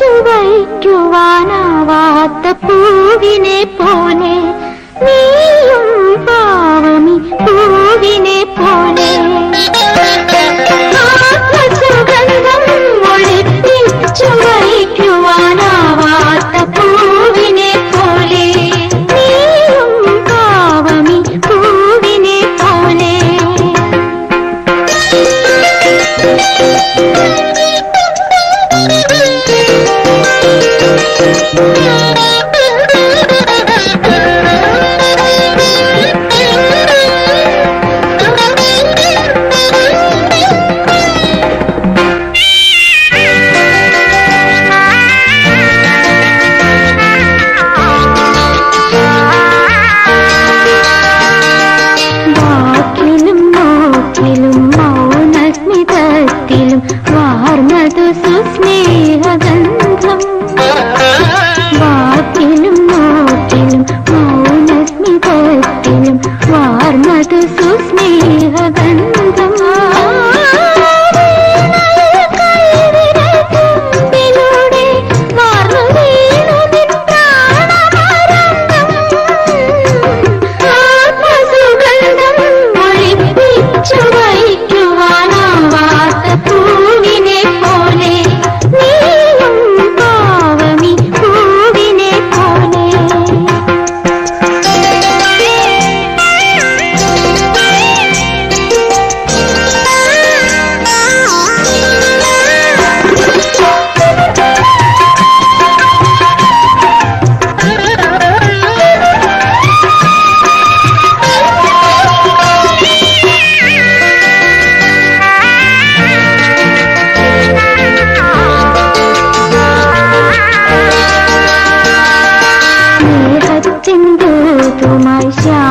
ചുവയ്ക്കുവാനാവാത്ത പൂവിനെ Thank you. বন্ধু তোমায় শ্যাম